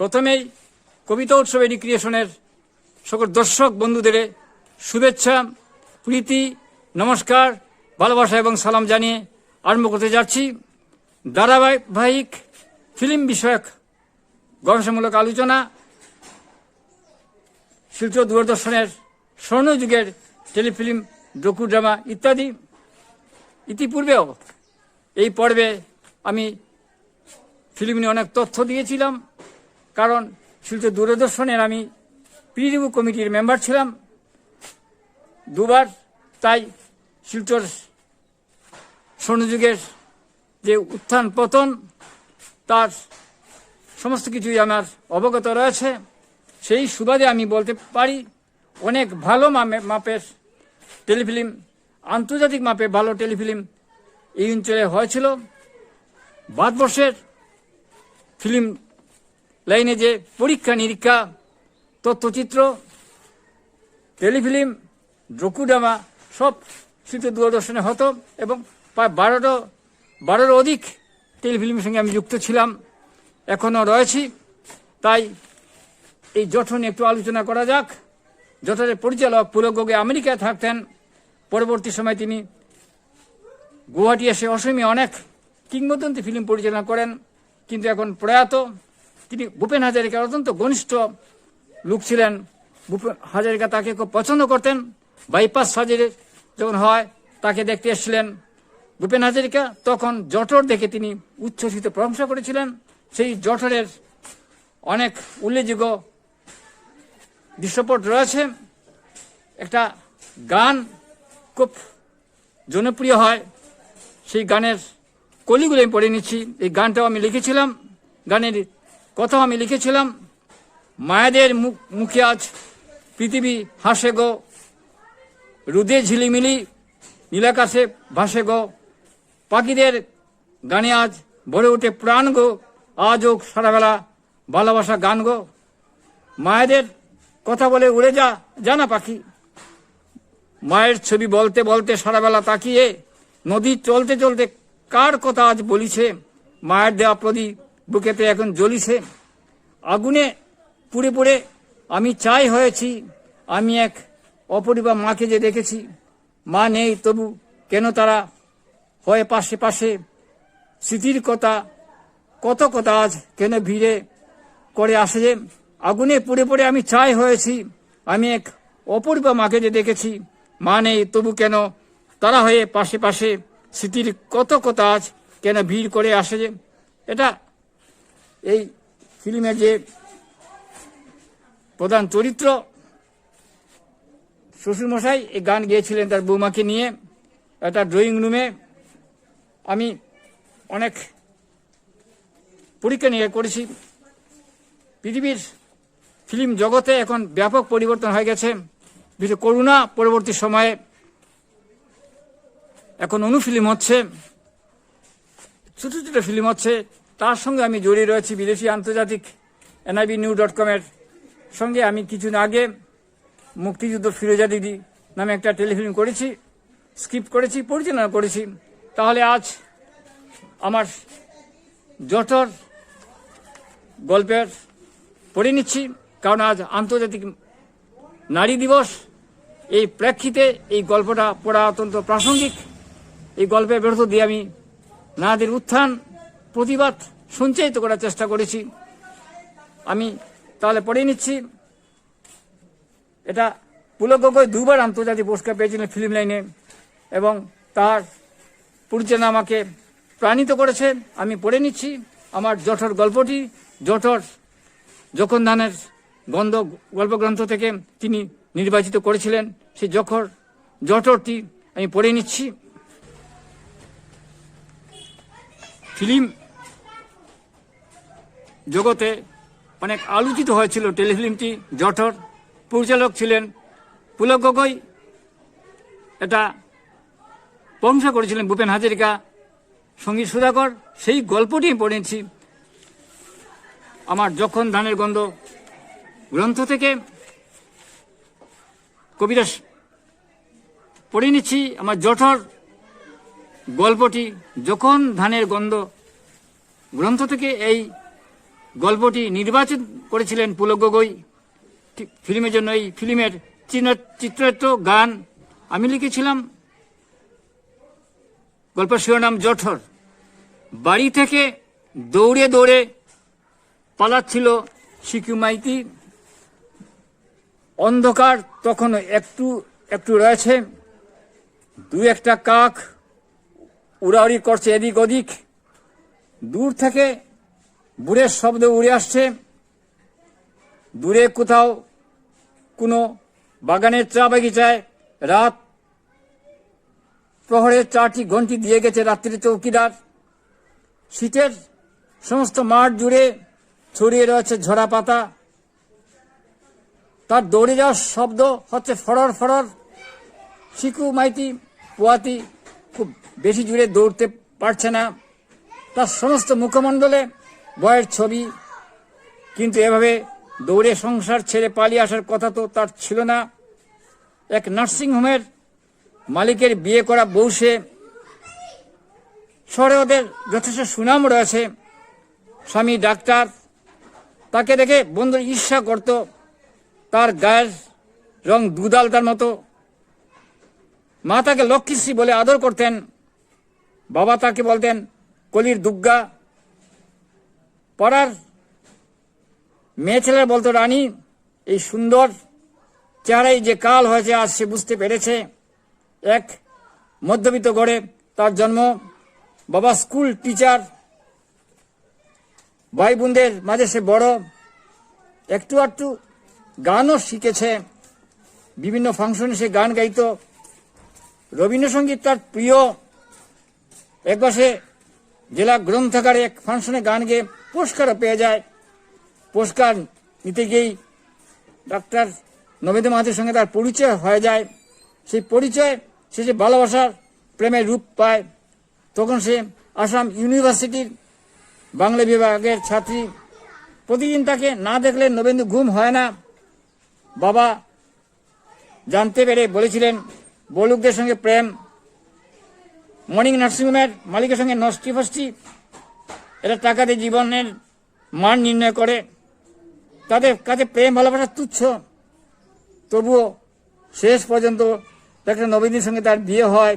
প্রথমেই কবিতা উৎসব এডুক্রিয়েশনের সকল দর্শক বন্ধুদের শুভেচ্ছা, প্রীতি, নমস্কার, ভালোবাসা এবং সালাম জানিয়ে আরম্ভ করতে যাচ্ছি। ধারাবাহিক ফিল্ম বিষয়ক গবেষণামূলক আলোচনা শিল্প দূরদর্শনের স্বর্ণযুগের টেলিফিল্ম ড্রামা ইত্যাদি। ইতিপূর্বেও এই পর্বে আমি ফিল্ম নিয়ে অনেক তথ্য দিয়েছিলাম। কারণ শিল্প দূরদর্শনের আমি প্রিভিউ কমিটির মেম্বার ছিলাম। দুবার তাই শিলচর স্বর্ণযুগের যে উত্থান পতন, তার সমস্ত কিছুই আমার অবগত রয়েছে। সেই সুবাদে আমি বলতে পারি, অনেক ভালো মাপের টেলিফিল্ম, আন্তর্জাতিক মাপে ভালো টেলিফিল্ম এই অঞ্চলে হয়েছিল। ভারতবর্ষের ফিল্ম লাইনে যে পরীক্ষা নিরীক্ষা তথ্যচিত্র টেলিফিল্ম, ড্রকুডামা, সব শিল্প দূরদর্শনে হতো এবং প্রায় বারোটো, বারোর অধিক টেলিফিল্মের সঙ্গে আমি যুক্ত ছিলাম, এখনও রয়েছি। তাই এই জঠন একটু আলোচনা করা যাক। জঠনের পরিচালক পুলকগোগে আমেরিকায় থাকতেন। পরবর্তী সময় তিনি গুয়াহাটি এসে অসমে অনেক কিংবদন্তি ফিল্ম পরিচালনা করেন, কিন্তু এখন প্রয়াত। তিনি ভূপেন হাজারিকার অত্যন্ত ঘনিষ্ঠ লোক ছিলেন। ভূপেন হাজারিকা তাকে খুব পছন্দ করতেন। বাইপাস সার্জারি যখন হয়, তাকে দেখতে এসেছিলেন। ভূপেন হাজারিকা তখন জঠর দেখে তিনি উচ্ছ্বসিত প্রশংসা করেছিলেন। সেই জঠরের অনেক উল্লেখযোগ্য দৃশ্যপট রয়েছে। একটা গান খুব জনপ্রিয় হয়। সেই গানের কলিগুলো আমি পড়ে নিচ্ছি। এই গানটাও আমি লিখেছিলাম। গানের কথাও আমি লিখেছিলাম, মায়েদের মুখ, মুখে আজ পৃথিবী হাসে গো, রুদে ঝিলিমিলি, নীলাকাশে ভাসে গো, পাখিদের গানে আজ ভরে উঠে প্রাণ গো, আজ হোক সারাবেলা ভালোবাসা গান গো। মায়েদের কথা বলে উড়ে যা, জানা পাখি। মায়ের ছবি বলতে বলতে সারাবেলা তাকিয়ে নদী চলতে চলতে কার কথা আজ বলিছে? মায়ের দেওয়া প্রদীপ বুকেতে এখন জ্বলিছে। আগুনে পুড়ে পুড়ে আমি চাই হয়েছি, আমি এক অপরিবা মাকে যে দেখেছি। মা নেই, তবু কেন তারা হয়ে পাশে পাশে? স্মৃতির কথা, কত কথা আজ কেন ভিড়ে করে আসে যে? আগুনে পুড়ে পুড়ে আমি চাই হয়েছি, আমি এক অপূর্ব মাকে যে দেখেছি। মা নেই, তবু কেন তারা হয়ে পাশে পাশে? স্মৃতির কত কথা আজ কেন ভিড় করে আসে যে? এটা এই ফিল্মে যে প্রধান চরিত্র, শ্বশুরমশাই এই গান গেয়েছিলেন তার বৌমাকে নিয়ে একটা ড্রয়িং রুমে আমি অনেক পরীক্ষা নিয়ে করেছি। পৃথিবীর ফিল্ম জগতে এখন ব্যাপক পরিবর্তন হয়ে গেছে। বিশেষ করোনা পরবর্তী সময়ে এখন অনুফিল্ম হচ্ছে, ছোট ছোট ফিল্ম হচ্ছে তার সঙ্গে আমি জড়িয়ে রয়েছি বিদেশি আন্তর্জাতিক এনআইবি নিউ ডট কমের সঙ্গে আমি কিছুদিন আগে মুক্তিযুদ্ধ ফিরোজা দিদি নামে একটা টেলিফিল্ম করেছি, স্ক্রিপ্ট করেছি, পরিচালনা করেছি। তাহলে আজ আমার জঠর গল্পের পড়ে নিচ্ছি, কারণ আজ আন্তর্জাতিক নারী দিবস। এই প্রেক্ষিতে এই গল্পটা পড়া অত্যন্ত প্রাসঙ্গিক। এই গল্পের বেরোত দিয়ে আমি নারীদের উত্থান প্রতিবাদ সঞ্চারিত করার চেষ্টা করেছি। আমি তাহলে পড়ে নিচ্ছি। এটা পুলক গগৈ দুবার আন্তর্জাতিক পুরস্কার পেয়েছিলেন ফিল্ম লাইনে এবং তার পরিচালনা আমাকে প্রাণিত করেছে। আমি পড়ে নিচ্ছি আমার জঠর গল্পটি। জঠর যখন ধানের গন্ধ গল্পগ্রন্থ থেকে তিনি নির্বাচিত করেছিলেন। সেই জখর, জঠরটি আমি পড়ে নিচ্ছি। ফিল্ম জগতে অনেক আলোচিত হয়েছিল টেলিফিল্মটি। জঠর পরিচালক ছিলেন পুলক গগৈ। এটা প্রশংসা করেছিলেন ভূপেন হাজারিকা। সংগীত সুধাকর, সেই গল্পটি পড়েছি আমার যখন ধানের গন্ধ গ্রন্থ থেকে কবিতা পড়ে নিচ্ছি, আমার জঠর গল্পটি যখন ধানের গন্ধ গ্রন্থ থেকে এই গল্পটি নির্বাচন করেছিলেন পুলক গগৈ। ফিল্মের জন্য এই ফিল্মের চিহ্ন- চিত্রায়িত গান আমি লিখেছিলাম। গল্পের শিরোনাম জঠর। বাড়ি থেকে দৌড়ে দৌড়ে পালাচ্ছিল সিকিউ মাইতি। অন্ধকার তখন একটু একটু রয়েছে। দু একটা কাক উড়াউড়ি করছে এদিক ওদিক। দূর থেকে বুড়ের শব্দ উড়ে আসছে। দূরে কোথাও কোনো বাগানের চা বাগিচায় রাত প্রহরে চারটি ঘন্টি দিয়ে গেছে রাত্রি চৌকিদার। শীতের সমস্ত মাঠ জুড়ে ছড়িয়ে রয়েছে ঝরা পাতা। তার দৌড়ে যাওয়ার শব্দ হচ্ছে ফড়র ফড়র। শিকু, মাইতি, পোয়াতি খুব বেশি জুড়ে দৌড়তে পারছে না। তার সমস্ত মুখমণ্ডলে বয়ের ছবি। কিন্তু এভাবে দৌড়ে সংসার ছেড়ে পালিয়ে আসার কথা তো তার ছিল না। এক নার্সিংহোমের মালিকের বিয়ে করা বউ সে শহরে ওদের যথেষ্ট সুনাম রয়েছে। স্বামী ডাক্তার, তাকে দেখে বন্ধুর ঈর্ষা করত। তার গায়ের রং দুদাল তার মতো। মা তাকে লক্ষ্মীশ্রী বলে আদর করতেন। বাবা তাকে বলতেন, কলির দুর্গা পড়ার মেয়ে ছেলেরা বলতো, রানী, এই সুন্দর চেহারাই যে কাল হয়েছে, আজ সে বুঝতে পেরেছে। এক মধ্যবিত্ত গড়ে তার জন্ম বাবা স্কুল টিচার। ভাই বোনদের মাঝে সে বড়। একটু একটু গানও শিখেছে। বিভিন্ন ফাংশনে সে গান গাইতো। রবীন্দ্রসঙ্গীত তার প্রিয়। একবার সে জেলা গ্রন্থাগারে এক ফাংশনে গান গেয়ে পুরস্কারও পেয়ে যায়। পুরস্কার নিতে গিয়েই ডাক্তার নবেন্দ্র মাহাতির সঙ্গে তার পরিচয় হয়ে যায়। সেই পরিচয়, সে যে ভালোবাসার প্রেমের রূপ পায়, তখন সে আসাম ইউনিভার্সিটির বাংলা বিভাগের ছাত্রী। প্রতিদিন তাকে না দেখলে নবেন্দু ঘুম হয় না। বাবা জানতে পেরে বলেছিলেন, বলুকদের সঙ্গে প্রেম। মর্নিং নার্সিংহোমের মালিকের সঙ্গে নষ্টি ফষ্টি এরা টাকা দিয়ে জীবনের মান নির্ণয় করে। তাদের কাছে প্রেম, ভালোবাসা তুচ্ছ। তবুও শেষ পর্যন্ত একটা নবীনের সঙ্গে তার বিয়ে হয়।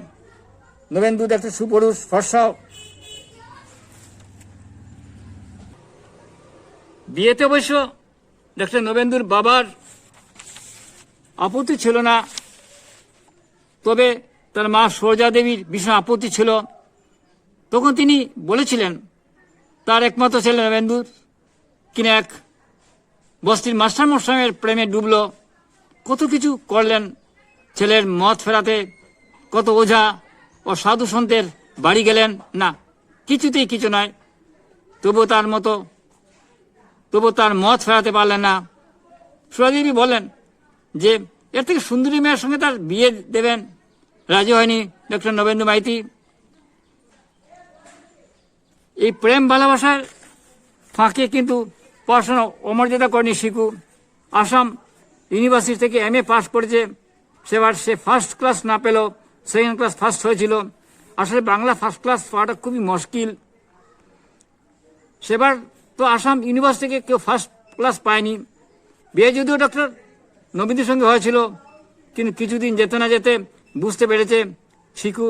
নবেন্দু একটা সুপুরুষ, ফর্সাও। বিয়েতে অবশ্য ডাক্তার নবেন্দুর বাবার আপত্তি ছিল না। তবে তার মা সরজা দেবীর ভীষণ আপত্তি ছিল। তখন তিনি বলেছিলেন তার একমাত্র ছেলে নবেন্দুর কিনা এক বস্তির মাস্টার মাস্টারমশাইয়ের প্রেমে ডুবল। কত কিছু করলেন ছেলের মত ফেরাতে, কত ওঝা ও সাধু সন্তের বাড়ি গেলেন। না, কিছুতেই কিছু নয়। তবু তার মতো তবু তার মত ফেরাতে পারলেন না। সুরাদেবী বলেন যে, এর থেকে সুন্দরী মেয়ের সঙ্গে তার বিয়ে দেবেন। রাজি হয়নি ডক্টর নবেন্দু মাইতি। এই প্রেম ভালোবাসার ফাঁকে কিন্তু পড়াশোনা অমর্যাদা করেনি শিখু আসাম ইউনিভার্সিটি থেকে এম এ পাস করেছে। সেবার সে ফার্স্ট ক্লাস না পেল সেকেন্ড ক্লাস ফার্স্ট হয়েছিল। আসলে বাংলা ফার্স্ট ক্লাস পাওয়াটা খুবই মুশকিল। সেবার তো আসাম ইউনিভার্সিটি থেকে কেউ ফার্স্ট ক্লাস পায়নি। বিয়ে যদিও ডক্টর নবীদের সঙ্গে হয়েছিল, কিন্তু কিছুদিন যেতে না যেতে বুঝতে পেরেছে শিখু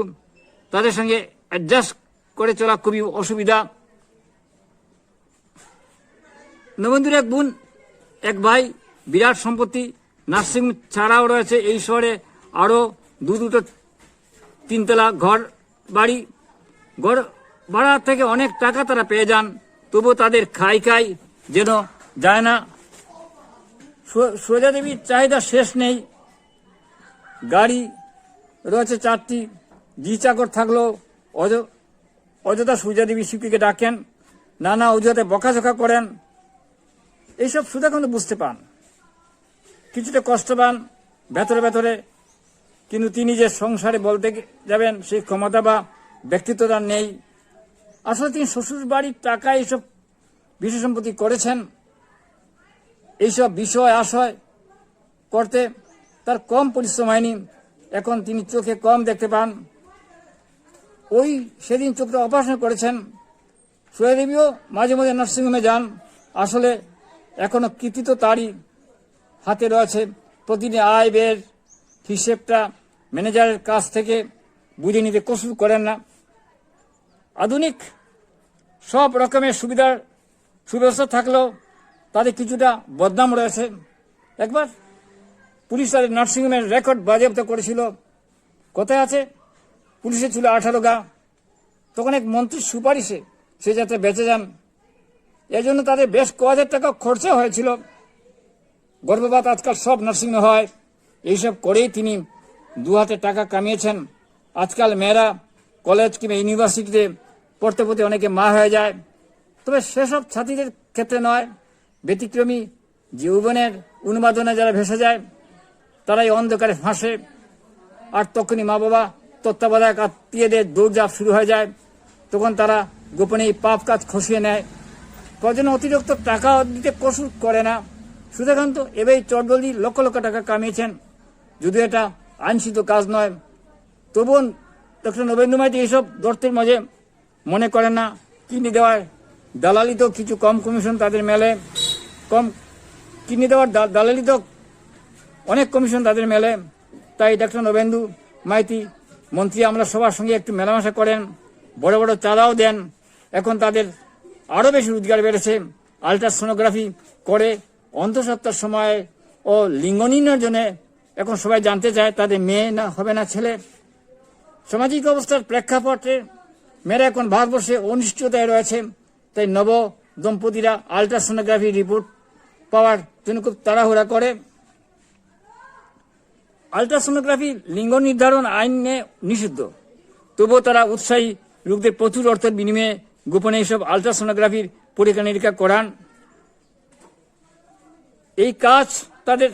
তাদের সঙ্গে অ্যাডজাস্ট করে চলা খুবই অসুবিধা। নবেন্দুর এক বোন, এক ভাই, বিরাট সম্পত্তি নার্সিং ছাড়াও রয়েছে এই শহরে আরও দু দুটো তিনতলা ঘর বাড়ি। ঘর ভাড়া থেকে অনেক টাকা তারা পেয়ে যান তবু তাদের খাই খাই যেন যায় না। সোজা দেবীর চাহিদা শেষ নেই। গাড়ি রয়েছে চারটি, জি চাকর থাকলেও অজ অযথা সুজা দেবী শিল্পীকে ডাকেন, নানা অজুহাতে বকাঝকা করেন। এইসব সুদা কিন্তু বুঝতে পান। কিছুটা কষ্ট পান, ভেতরে ভেতরে। কিন্তু তিনি যে সংসারে বলতে যাবেন, সেই ক্ষমতা বা ব্যক্তিত্ব তার নেই। আসলে তিনি শ্বশুর বাড়ির টাকা এইসব বিষয় সম্পত্তি করেছেন। এইসব বিষয়, আশয় করতে তার কম পরিশ্রম হয়নি। এখন তিনি চোখে কম দেখতে পান। ওই সেদিন চোখটা অপারেশন করেছেন। সুয়াদেবীও মাঝে মাঝে নার্সিংহোমে যান। আসলে এখনও কৃতিত্ব তারই হাতে রয়েছে। প্রতিদিন আয় ব্যয়ের হিসেবটা ম্যানেজারের কাছ থেকে বুঝে নিতে কসুর করেন না। আধুনিক সব রকমের সুবিধার সুব্যবস্থা থাকলেও তাদের কিছুটা বদনাম রয়েছে। একবার পুলিশ তাদের নার্সিংহোমের রেকর্ড বাজেয়াপ্ত করেছিল। কোথায় আছে? পুলিশে ছিল আঠারো গা। তখন এক মন্ত্রীর সুপারিশে সে যাতে বেঁচে যান। এজন্য তাদের বেশ ক হাজার টাকা খরচা হয়েছিল। গর্ভপাত আজকাল সব নার্সিংহোমে হয়। এইসব করেই তিনি দু হাতে টাকা কামিয়েছেন। আজকাল মেয়েরা কলেজ কিংবা ইউনিভার্সিটিতে পড়তে পড়তে অনেকে মা হয়ে যায়। তবে সেসব ছাত্রীদের ক্ষেত্রে নয়। ব্যতিক্রমী যৌবনের উন্মাদনে যারা ভেসে যায়, তারাই অন্ধকারে ফাঁসে। আর তখনই মা বাবা তত্ত্বাবধায়ক আত্মীয়দের দৌড়ঝাঁপ শুরু হয়ে যায়। তখন তারা গোপনে পাপ কাজ খসিয়ে নেয়। কজন অতিরিক্ত টাকা দিতে কসুর করে না। সুধাকান্ত এবেই চটজলদি লক্ষ লক্ষ টাকা কামিয়েছেন। যদিও এটা আইনসিত কাজ নয়। তবুও ডক্টর নবেন্দ্র মাইতি এইসব দর্তের মাঝে মনে করেন না কিনে দেওয়ার দালালি তো কিছু কম কমিশন তাদের মেলে। কম কিনে দেওয়ার দালালি তো অনেক কমিশন তাদের মেলে। তাই ডক্টর নবেন্দু মাইতি মন্ত্রী, আমরা সবার সঙ্গে একটু মেলামেশা করেন, বড় বড় চাঁদাও দেন। এখন তাদের আরও বেশি রোজগার বেড়েছে। আলট্রাসোনোগ্রাফি করে অন্তঃসত্ত্বার সময় ও লিঙ্গ নির্ণয়ের জন্য এখন সবাই জানতে চায়, তাদের মেয়ে না, হবে না ছেলে। সামাজিক অবস্থার প্রেক্ষাপটে মেয়েরা এখন ভারতবর্ষে অনিশ্চয়তায় রয়েছে। তাই নব দম্পতিরা আলট্রাসোনোগ্রাফি রিপোর্ট পাওয়ার জন্য খুব তাড়াহুড়া করে। আলট্রাসোনোগ্রাফি লিঙ্গ নির্ধারণ আইনে নিষিদ্ধ তবুও তারা উৎসাহী লোকদের প্রচুর অর্থের বিনিময়ে গোপনে এইসব আলট্রাসোনোগ্রাফির পরীক্ষা নিরীক্ষা করান এই কাজ তাদের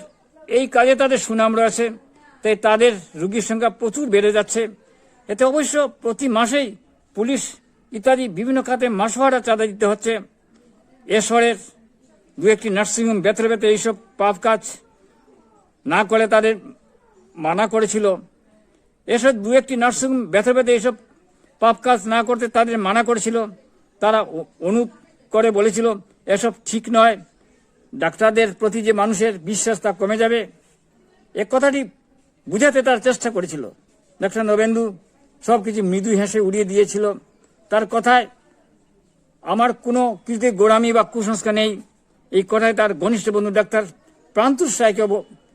এই কাজে তাদের সুনাম রয়েছে তাই তাদের রোগীর সংখ্যা প্রচুর বেড়ে যাচ্ছে এতে অবশ্য প্রতি মাসেই পুলিশ ইত্যাদি বিভিন্ন খাতে মাসোহারা চাঁদা দিতে হচ্ছে এসরের দু একটি নার্সিংহোম বেতরে বেতরে এইসব পাপ কাজ না করে তাদের মানা করেছিল। এসব দু একটি নার্সিংহোম ব্যথা ব্যথা এসব পাপ কাজ না করতে তাদের মানা করেছিল। তারা অনুপ করে বলেছিল, এসব ঠিক নয়। ডাক্তারদের প্রতি যে মানুষের বিশ্বাস তা কমে যাবে। এ কথাটি বুঝাতে তার চেষ্টা করেছিল। ডাক্তার নবেন্দু সব কিছু মৃদু হেসে উড়িয়ে দিয়েছিল। তার কথায়, আমার কোনো কিছুতে গোড়ামি বা কুসংস্কার নেই। এই কথায় তার ঘনিষ্ঠ বন্ধু ডাক্তার প্রান্তুষ রায়কে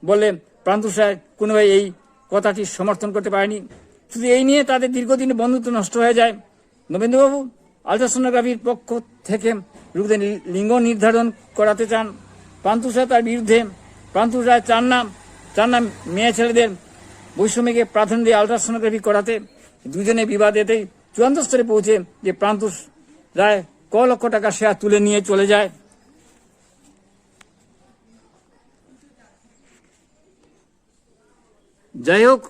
বললেন প্রান্তুষ রায় কোনোভাবে এই কথাটি সমর্থন করতে পারেনি। শুধু এই নিয়ে তাদের দীর্ঘদিনে বন্ধুত্ব নষ্ট হয়ে যায়। নবেন্দ্রবাবু আলট্রাসোনোগ্রাফির পক্ষ থেকে রোগীদের লিঙ্গ নির্ধারণ করাতে চান। প্রান্তুষ রায় তার বিরুদ্ধে প্রান্তুষ রায় চান না চান না মেয়ে ছেলেদের বৈষম্যকে প্রাধান্য দিয়ে আলট্রাসোনোগ্রাফি করাতে দুজনে বিবাদ এতেই চূড়ান্ত স্তরে পৌঁছে যে প্রান্তুষ রায় ক লক্ষ টাকা শেয়ার তুলে নিয়ে চলে যায়। যাই হোক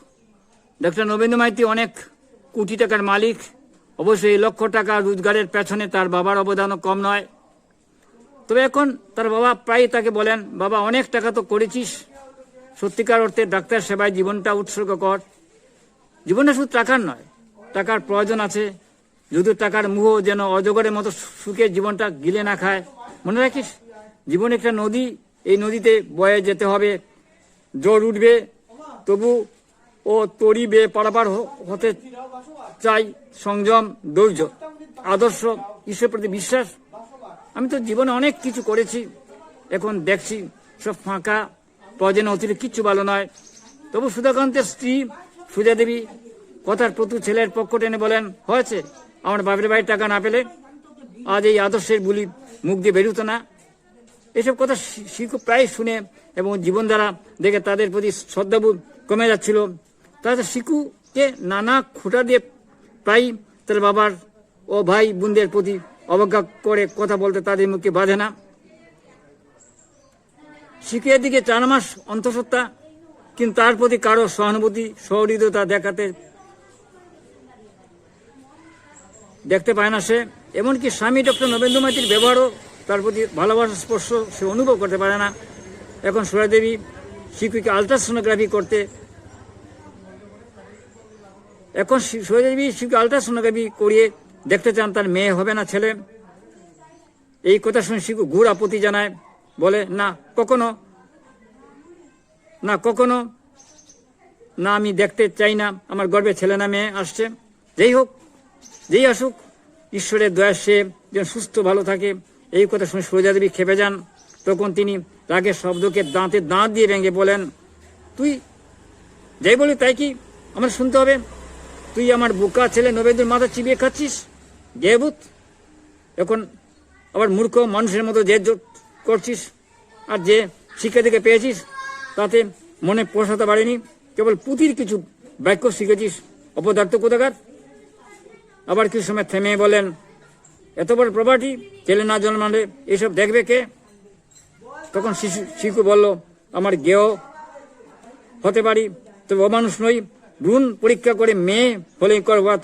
ডক্টর নবেন্দ্র মাইতি অনেক কোটি টাকার মালিক। অবশ্যই লক্ষ টাকা রোজগারের পেছনে তার বাবার অবদানও কম নয়। তবে এখন তার বাবা প্রায় তাকে বলেন, বাবা, অনেক টাকা তো করেছিস। সত্যিকার অর্থে ডাক্তার সেবায় জীবনটা উৎসর্গ কর জীবনটা শুধু টাকার নয়, টাকার প্রয়োজন আছে। যদিও টাকার মুহ যেন অজগরের মতো সুখে জীবনটা গিলে না খায়। মনে রাখিস, জীবন একটা নদী, এই নদীতে বয়ে যেতে হবে। জোর উঠবে তবু ও তরি বেয়ে পারাপার হতে চাই সংযম, ধৈর্য, আদর্শ, ঈশ্বরের প্রতি বিশ্বাস। আমি তো জীবনে অনেক কিছু করেছি, এখন দেখছি সব ফাঁকা, প্রয়োজন অতিরিক্ত কিচ্ছু ভালো নয়। তবু সুধাকান্তের স্ত্রী সুজা দেবী কথার প্রতু ছেলের পক্ষ টেনে বলেন, হয়েছে, আমার বাপের বাড়ির টাকা না পেলে আজ এই আদর্শের বুলি মুখ দিয়ে বেরোতো না। এসব কথা শিশু প্রায় শুনে এবং জীবন দ্বারা দেখে তাদের প্রতি শ্রদ্ধাবোধ কমে যাচ্ছিল। তাদের শিশুকে নানা খুঁটা দিয়ে প্রায় তার বাবার ও ভাই বোনদের প্রতি অবজ্ঞা করে কথা বলতে তাদের মুখে বাঁধে না। শিখু এদিকে চার মাস অন্তঃসত্ত্বা, কিন্তু তার প্রতি কারও সহানুভূতি, সহৃদয়তা দেখাতে দেখতে পায় না সে। এমনকি স্বামী ডক্টর নবেন্দ্র মাইতির ব্যবহারও তার প্রতি ভালোবাসার স্পর্শ সে অনুভব করতে পারে না। এখন সুরাদেবী শিশুকে আলট্রাসোনোগ্রাফি করতে। এখন সুরাদেবী শিশুকে আলট্রাসোনোগ্রাফি করিয়ে দেখতে চান, তার মেয়ে হবে না ছেলে। এই কথা শুনে শিখু ঘুর আপত্তি জানায়, বলে, না, কখনো। না কখনো। না, আমি দেখতে চাই না। আমার গর্বে ছেলে না, মেয়ে আসছে। যেই হোক, যেই আসুক, ঈশ্বরের দয়া সে যেন সুস্থ, ভালো থাকে। এই কথা শুনে সরোজা দেবী খেপে যান। তখন তিনি রাগের শব্দকে দাঁতে দাঁত দিয়ে ভেঙে বলেন, তুই যাই বলি তাই কি আমার শুনতে হবে? তুই আমার বোকা ছেলে নবেন্দ্র মাথা চিবিয়ে খাচ্ছিস? গেবুত? এখন আবার মূর্খ মানুষের মতো যে জোট করছিস? আর যে শিক্ষা থেকে পেয়েছিস, তাতে মনে পোষাতে পারেনি? কেবল পুঁথির কিছু বাক্য শিখেছিস? অপদার্থ কোথাকার? আবার কিছু সময় থেমে বলেন, এত বড় প্রপার্টি ছেলে না জন্মালে এসব দেখবে কে? তখন শিশু শিশু বলল, আমার গেও হতে পারি, তবে অমানুষ নই। ভ্রূণ পরীক্ষা করে মেয়ে হলে গর্ভপাত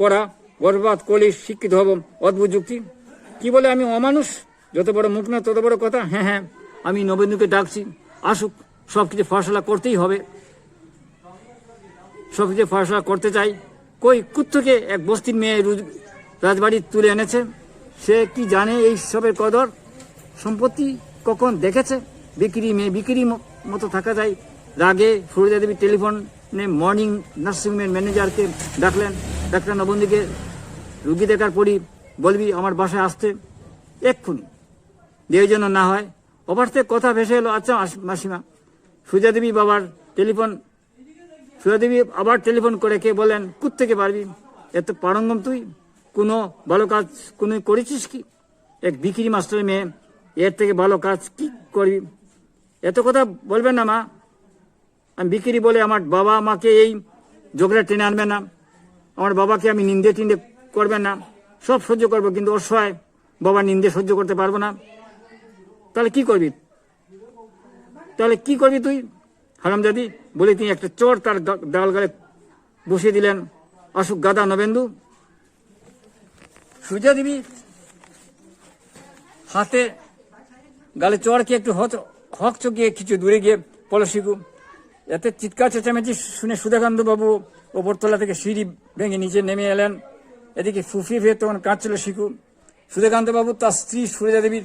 করা, গর্ভপাত করলে শিক্ষিত হব। অদ্ভুত যুক্তি। কি বলে, আমি অমানুষ? যত বড় মুখ না, তত বড় কথা। হ্যাঁ হ্যাঁ আমি নবেন্দুকে ডাকছি। আসুক সব কিছু ফসলা করতেই হবে। সব কিছু ফসলা করতে চাই। কই, কুত্থকে এক বস্তির মেয়ে রাজবাড়ি তুলে এনেছে? সে কি জানে এই সবের কদর? সম্পত্তি কখন দেখেছে? বিক্রি মেয়ে বিক্রি মতো থাকা যায়। রাগে ফরিদা দেবী টেলিফোনে মর্নিং নার্সিংহোমের ম্যানেজারকে ডাকলেন। ডাক্তার নবন্দীকে, রুগী দেখার পরই বলবি, আমার বাসায় আসতে। এক্ষুনি। দিয়ে যেন না হয়। ওপার থেকে কথা ভেসে এলো আচ্ছা মাস- মাসিমা। সুজা দেবী বাবার টেলিফোন সুজা দেবী আবার টেলিফোন করে কে বলেন থেকে পারবি? এত পারঙ্গম তুই? কোনো ভালো কাজ কোনো করেছিস কি? এক বিক্রি মাস্টারের মেয়ে এর থেকে ভালো কাজ কি করবি এত কথা বলবেন না, মা। আমি বিক্রি বলে আমার বাবা মাকে এই জোগড়া টেনে আনবে না। আমার বাবাকে আমি নিন্দে টিন্দে করবেন না। সব সহ্য করব, কিন্তু অসহায় বাবা নিন্দে সহ্য করতে পারব না। তাহলে কি করবি? তাহলে কি করবি তুই? হারামজাদি, বলে তিনি একটা চোর তার দেওয়াল গালে বসিয়ে দিলেন। অশোক গাদা নবেন্দু। সুজা দেবী, হাতে গালে চড়কে একটু হক হক চকিয়ে কিছু দূরে গিয়ে পলশিকু এতে চিৎকার চেঁচামেচি শুনে সুধাকান্ত বাবু ওপরতলা থেকে সিঁড়ি ভেঙে নিচে নেমে এলেন। এদিকে ফুফি ফিরে তখন কাঁদছিল শিকু। সুধাকান্ত বাবু তার স্ত্রী সুরেজা দেবীর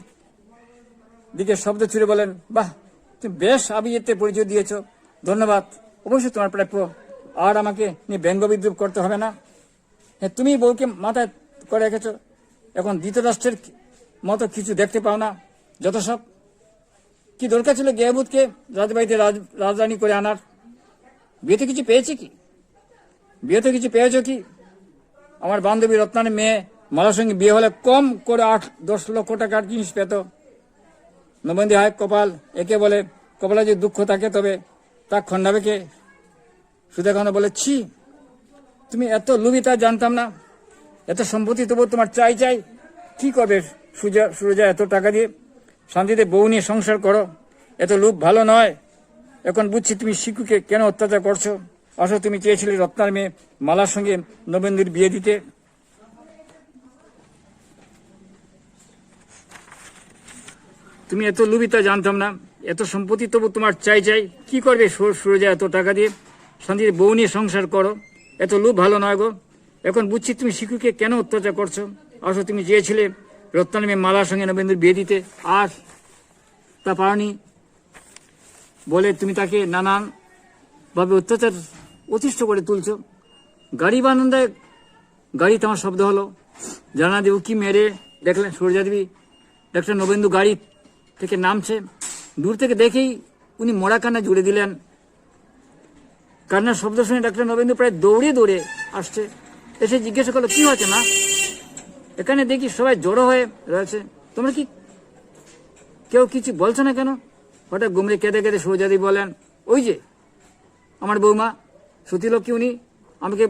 দিকে শব্দ ছুড়ে বলেন, বাহ, তুমি বেশ আবিয়েতে পরিচয় দিয়েছ। ধন্যবাদ। অবশ্যই তোমার প্রাপ্য। আর আমাকে নিয়ে ব্যঙ্গ বিদ্রুপ করতে হবে না। হ্যাঁ তুমি বউকে মাথায় করে রেখেছ। এখন দ্বিতীয় রাষ্ট্রের মতো কিছু দেখতে পাও না। যত সব। কি দরকার ছিল গেয়াবুদকে রাজবাড়িতে রাজ, রাজধানী করে আনার। বিয়েতে কিছু পেয়েছে কি? বিয়েতে কিছু পেয়েছ কি? আমার বান্ধবী রত্নানের মেয়ে মালার সঙ্গে বিয়ে হলে কম করে আট, দশ লক্ষ টাকার জিনিস পেত। নবন্দী হায় কপাল, একে বলে, কপালে যদি দুঃখ থাকে তবে তা খণ্ডাবে কে? সুধাকান্ত বলে, ছি, তুমি এত লুবি তা জানতাম না। এত সম্পত্তি তবু তোমার চাই চাই। কি করবে সুজা, সুরজা এত টাকা দিয়ে শান্তিতে বউ নিয়ে সংসার করো। এত লোভ ভালো নয়। এখন বুঝছি তুমি শিশুকে কেন অত্যাচার করছ? আসো, তুমি চেয়েছিলে রত্নার মেয়ে মালার সঙ্গে নবেন্দুর বিয়ে দিতে। তুমি এত লুবিতা জানতাম না। এত সম্পত্তি তবু তোমার চাই চাই। কি করবে সুর- সুরজা এত টাকা দিয়ে? শান্তিতে বউ নিয়ে সংসার করো। এত লোভ ভালো নয় গো। এখন বুঝছি তুমি শিশুকে কেন অত্যাচার করছ? আসো, তুমি চেয়েছিলে রত্নার মেয়ে মালার সঙ্গে নবেন্দুর বিয়ে দিতে। আর তা পারনি। বলে তুমি তাকে নানান ভাবে অত্যাচার অতিষ্ঠ করে তুলছ। গাড়ি বানন্দায় গাড়ি তোমার শব্দ হলো। জানা দেবু কি মেরে দেখলেন সূর্যা দেবী ডাক্তার নবেন্দু গাড়ি থেকে নামছে। দূর থেকে দেখেই উনি মরা কান্না জুড়ে দিলেন। কান্নার শব্দ শুনে ডাক্তার নবেন্দু প্রায় দৌড়ে দৌড়ে আসছে। এসে জিজ্ঞাসা করল, কি হয়েছে মা? এখানে দেখি সবাই জড়ো হয়ে রয়েছে। তোমরা কি কেউ কিছু বলছো না কেন? হঠাৎ গুমড়ে কেঁদে কেঁদে সৌজাদি বলেন, ওই যে আমার বৌমা, সতীলক্ষ্মী উনি আমাকে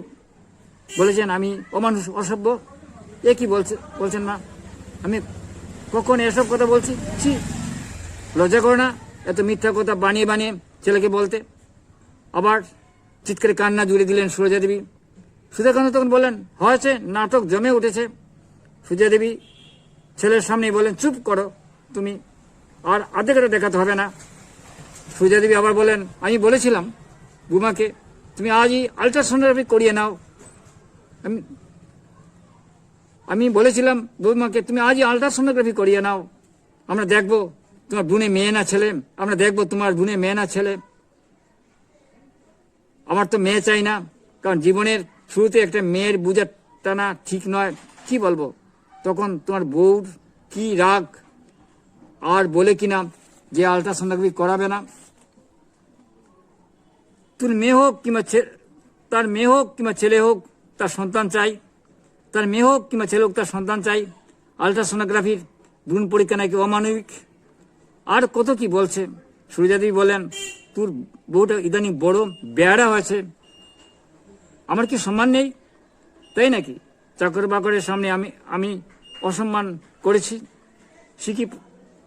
বলেছেন আমি অমানুষ অসভ্য। এ কি বলছে, বলছেন মা? আমি কখন এসব কথা বলছি? ছি, লজ্জা করো না, এত মিথ্যা কথা বানিয়ে বানিয়ে ছেলেকে বলতে। আবার চিৎকারে কান্না জুড়ে দিলেন সুরজা দেবী সুধাকান্ত তখন বলেন হয়েছে, নাটক জমে উঠেছে। সুজা দেবী ছেলের সামনেই বলেন, চুপ করো তুমি, আর আধে করে দেখাতে হবে না। সুজা দেবী আবার বলেন, আমি বলেছিলাম বুমাকে, তুমি আজই আলট্রাসোনোগ্রাফি করিয়ে নাও। আমি আমি বলেছিলাম বৌমাকে, তুমি আজই আলট্রাসোনোগ্রাফি করিয়ে নাও। আমরা দেখব তোমার বুনে মেয়ে না ছেলে, আমরা দেখব তোমার বুনে মেয়ে না ছেলে। আমার তো মেয়ে চাই না, কারণ জীবনের শুরুতে একটা মেয়ের বুঝা টানা ঠিক নয়। কি বলব? তখন তোমার বউর কি রাগ? আর বলে কিনা যে আলট্রাসোনোগ্রাফি করাবে না? তোর মেয়ে হোক কিংবা তার মেয়ে হোক কিংবা ছেলে হোক, তার সন্তান চাই। তার মেয়ে হোক কিংবা ছেলে হোক, তার সন্তান চাই। আলট্রাসোনোগ্রাফির ভ্রূণ পরীক্ষা নাকি অমানবিক? আর কত কি বলছে? সুরজাদেবী বলেন, তোর বউটা ইদানিং বড় বেয়ারা হয়েছে। আমার কি সম্মান নেই? তাই নাকি? চাকর বাকরের সামনে আমি আমি অসম্মান করেছি। সে কি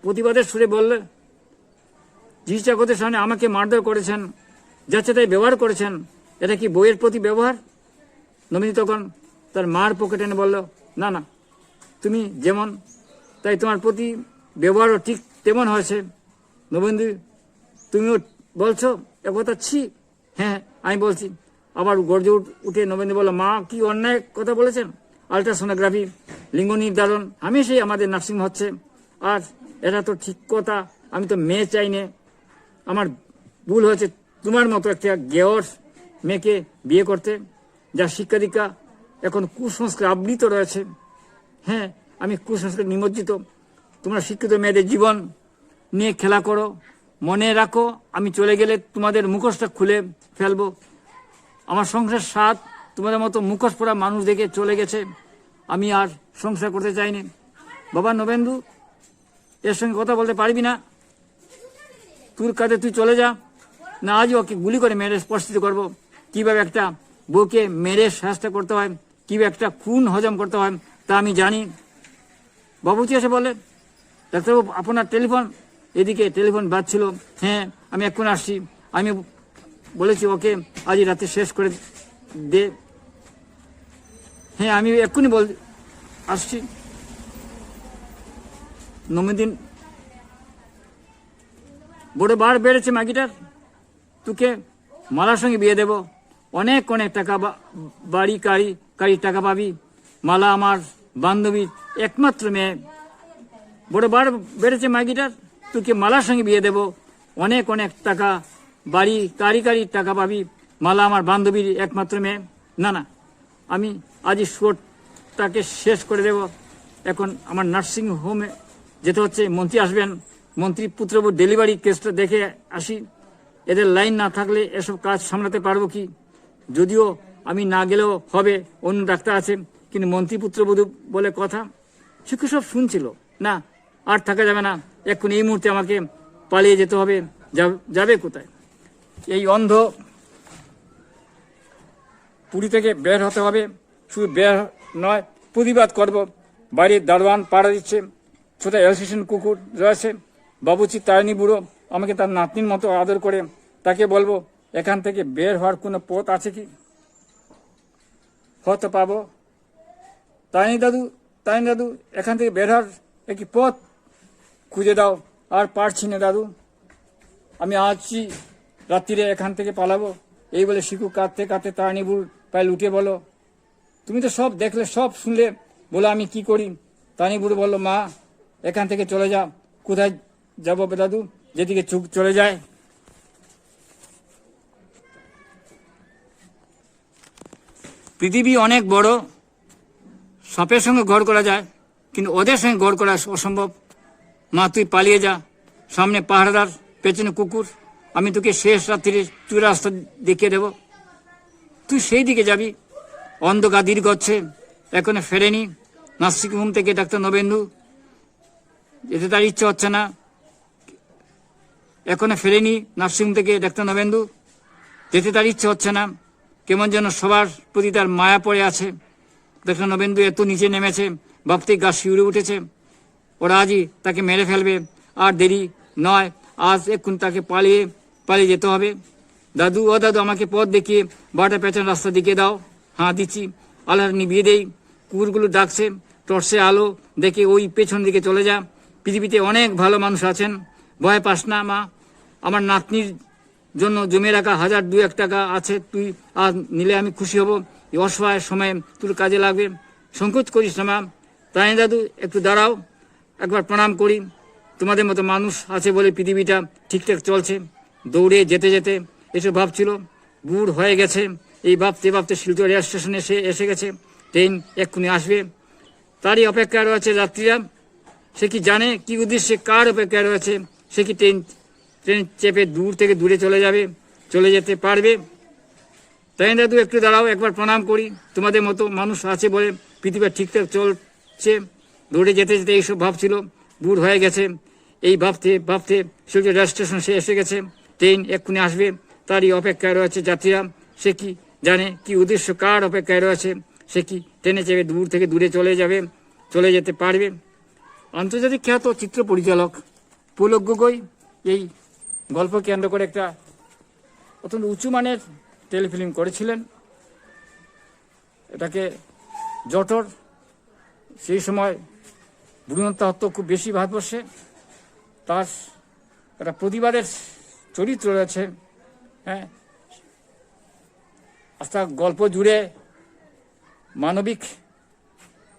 প্রতিবাদের সুরে বললে জি চাকরের সামনে আমাকে মারধর করেছেন, যাচ্ছে তাই ব্যবহার করেছেন, এটা কি বইয়ের প্রতি ব্যবহার? নমিনী তখন তার মার পকেটে এনে বলল, না না, তুমি যেমন, তাই তোমার প্রতি ব্যবহারও ঠিক তেমন হয়েছে। নবেন্দু তুমিও বলছো একথা? ছি হ্যাঁ আমি বলছি। আবার গর্জে উঠে নবেন্দু বলল, মা, কি অন্যায় কথা বলেছেন? আলট্রাসোনোগ্রাফি, লিঙ্গ নির্ধারণ হামেশাই আমাদের নার্সিং হচ্ছে। আর এটা তো ঠিক কথা, আমি তো মেয়ে চাই নে। আমার ভুল হয়েছে তোমার মতো একটা গেয়র মেয়েকে বিয়ে করতে, যার শিক্ষা দীক্ষা এখন কুসংস্কার আবৃত রয়েছে। হ্যাঁ আমি কুসংস্কার নিমজ্জিত। তোমরা শিক্ষিত মেয়েদের জীবন নিয়ে খেলা করো, মনে রাখো, আমি চলে গেলে তোমাদের মুখোশটা খুলে ফেলব। আমার সংসার সাত তোমাদের মতো মুখোশ পরা মানুষ দেখে চলে গেছে। আমি আর সংসার করতে চাইনি। বাবা নবেন্দু, এর সঙ্গে কথা বলতে পারবি না? তোর কাজে তুই চলে যা। না, আজ ওকে গুলি করে মেরে স্পর্শিত করব। কীভাবে একটা বউকে মেরে শাস্তা করতে হয়, কীভাবে একটা খুন হজম করতে হয়, তা আমি জানি। বাবুজি এসে বলে, ডাক্তারবাবু, আপনার টেলিফোন? এদিকে টেলিফোন বাজছিল। হ্যাঁ আমি এখন আসছি। আমি বলেছি, ওকে আজ রাতে শেষ করে দে হ্যাঁ আমি এক্ষুনি বল আসছি। নমিদিন বড় বার বেড়েছে মাগিটার তোকে মালার সঙ্গে বিয়ে দেব। অনেক অনেক টাকা বাড়ি, কারি গাড়ির টাকা পাবি। মালা আমার বান্ধবীর একমাত্র মেয়ে। বড় বার বেড়েছে মাগিটার তোকে মালার সঙ্গে বিয়ে দেব। অনেক অনেক টাকা বাড়ি, কারি গাড়ির টাকা পাবি। মালা আমার বান্ধবীর একমাত্র মেয়ে। না না। আমি আজই শোটটাকে শেষ করে দেব। এখন আমার নার্সিং হোমে যেতে হচ্ছে, মন্ত্রী আসবেন। মন্ত্রী পুত্রবু ডেলিভারি কেসটা দেখে আসি। এদের লাইন না থাকলে এসব কাজ সামলাতে পারব কি? যদিও আমি না গেলেও হবে, অন্য ডাক্তার আছে কিন্তু মন্ত্রী পুত্রবধূ বলে কথা শিক্ষক সব শুনছিল? না, আর থাকা যাবে না। এখন এই মুহূর্তে আমাকে পালিয়ে যেতে হবে। যাবে কোথায়? এই অন্ধ পুরী থেকে বের হতে হবে। শুধু বের নয়, প্রতিবাদ করব। বাড়ির দারোয়ান পাড়া দিচ্ছে, ছোট অ্যাসোসিয়েশন কুকুর রয়েছে, বাবুচি তারিণী বুড়ো, আমাকে তার নাতনির মতো আদর করে। তাকে বলব, এখান থেকে বের হওয়ার কোনো পথ আছে কি? হয়তো পাবো। তারিণী দাদু তারিণী দাদু, এখান থেকে বের হওয়ার একটি পথ খুঁজে দাও। আর পারছি না দাদু। আমি আজই রাত্রিরে এখান থেকে পালাবো। এই বলে শিকু কাঁদতে কাঁদতে তারানিবুর পায়ে লুটে বলো। তুমি তো সব দেখলে, সব শুনলে। বলে আমি কি করি? তানিবুড়ো বলল, মা, এখান থেকে চলে যা কোথায় যাব বে দাদু? যেদিকে চুক চলে যায়। পৃথিবী অনেক বড়। সাপের সঙ্গে ঘর করা যায়, কিন্তু ওদের সঙ্গে ঘর করা অসম্ভব। মা, তুই পালিয়ে যা। সামনে পাহাড়দার, পেছনে কুকুর। আমি তোকে শেষ রাত্রিরে তুই রাস্তা দেখিয়ে দেব। তুই সেই দিকে যাবি। অন্ধকার দীর্ঘ হচ্ছে, এখনও ফেরেনি। নার্সিং হোম থেকে ডাক্তার নবেন্দু, যেতে তার ইচ্ছা হচ্ছে না। এখনও ফেরেনি নার্সিংহোম থেকে ডাক্তার নবেন্দু, যেতে তার ইচ্ছে হচ্ছে না। কেমন যেন সবার প্রতি তার মায়া পড়ে আছে। ডাক্তার নবেন্দু এত নিচে নেমেছে ভাবতে গা শিউরে উঠেছে। ওরা আজই তাকে মেরে ফেলবে। আর দেরি নয়, আজ এক্ষুন তাকে পালিয়ে পালিয়ে যেতে হবে। দাদু, ও দাদু, আমাকে পথ দেখিয়ে বাটা পেছন রাস্তা দিকে দাও। হ্যাঁ দিচ্ছি। আলার নিভিয়ে দেই। কুকুরগুলো ডাকছে, টর্চে আলো দেখে ওই পেছন দিকে চলে যা। পৃথিবীতে অনেক ভালো মানুষ আছেন। ভয় পাস না মা। আমার নাতনির জন্য জমে রাখা হাজার দু এক টাকা আছে। তুই আজ নিলে আমি খুশি হব। এই অসহায় সময়ে তোর কাজে লাগবে। সংকোচ করিস না মা। তাই দাদু, একটু দাঁড়াও। একবার প্রণাম করি। তোমাদের মতো মানুষ আছে বলে পৃথিবীটা ঠিকঠাক চলছে। দৌড়ে যেতে যেতে এসব ভাবছিল। বুড় হয়ে গেছে। এই ভাবতে ভাবতে শিলচর রেল স্টেশনে এসে এসে গেছে। ট্রেন এক্ষুনি আসবে। তারই অপেক্ষায় রয়েছে যাত্রীরা। সে কি জানে কি উদ্দেশ্যে কার অপেক্ষায় রয়েছে? সে কি ট্রেন ট্রেন চেপে দূর থেকে দূরে চলে যাবে, চলে যেতে পারবে? তাই দাদু একটু দাঁড়াও, একবার প্রণাম করি। তোমাদের মতো মানুষ আছে বলে পৃথিবী ঠিকঠাক চলছে। দৌড়ে যেতে যেতে এইসব ভাবছিল। দূর হয়ে গেছে। এই ভাবতে ভাবতে সূর্য রেল স্টেশন সে এসে গেছে। ট্রেন এক্ষুনি আসবে। তারই অপেক্ষায় রয়েছে যাত্রীরা। সে কি জানে কি উদ্দেশ্য, কার অপেক্ষায় রয়েছে? সে কি ট্রেনে চেপে দূর থেকে দূরে চলে যাবে, চলে যেতে পারবে? আন্তর্জাতিক খ্যাত চিত্র পরিচালক পুলক গগৈ এই গল্প কেন্দ্র করে একটা অত্যন্ত উঁচু মানের টেলিফিল্ম করেছিলেন। এটাকে জটর, সেই সময় ভ্রূণহত্যা হত্য খুব বেশি ভারতবর্ষে। তার একটা প্রতিবাদের চরিত্র রয়েছে। হ্যাঁ। আস্থা গল্প জুড়ে মানবিক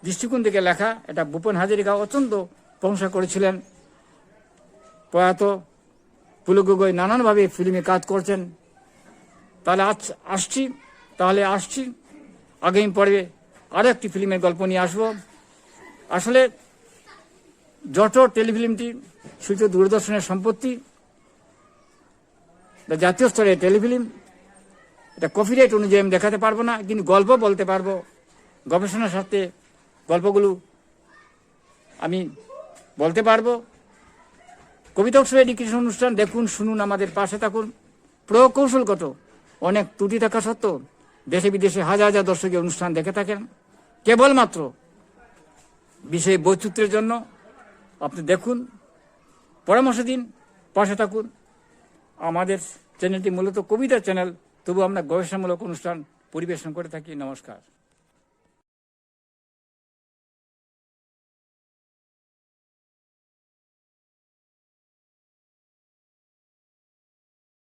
দৃষ্টিকোণ থেকে লেখা এটা ভূপেন হাজারিকা অত্যন্ত প্রশংসা করেছিলেন। প্রয়াত পুলক গগৈ নানানভাবে ফিল্মে কাজ করছেন। তাহলে আজ আসছি, তাহলে আসছি। আগামী পর্বে আরও একটি ফিল্মের গল্প নিয়ে আসব। আসলে যত টেলিফিল্মটি শুধু দূরদর্শনের সম্পত্তি জাতীয় স্তরে টেলিফিল্ম, এটা কপিরাইট অনুযায়ী আমি দেখাতে পারব না, কিন্তু গল্প বলতে পারব। গবেষণার সাথে গল্পগুলো আমি বলতে পারব। কবিতা উৎসব এডুকেশন অনুষ্ঠান, দেখুন, শুনুন, আমাদের পাশে থাকুন। প্রকৌশলগত অনেক ত্রুটি থাকা সত্ত্বেও দেশে বিদেশে হাজার হাজার দর্শকের অনুষ্ঠান দেখে থাকেন। কেবলমাত্র বিষয় বৈচিত্র্যের জন্য আপনি দেখুন, পরামর্শ দিন, পাশে থাকুন। আমাদের চ্যানেলটি মূলত কবিতা চ্যানেল। তবু আমরা গবেষণামূলক অনুষ্ঠান পরিবেশন করে থাকি। নমস্কার।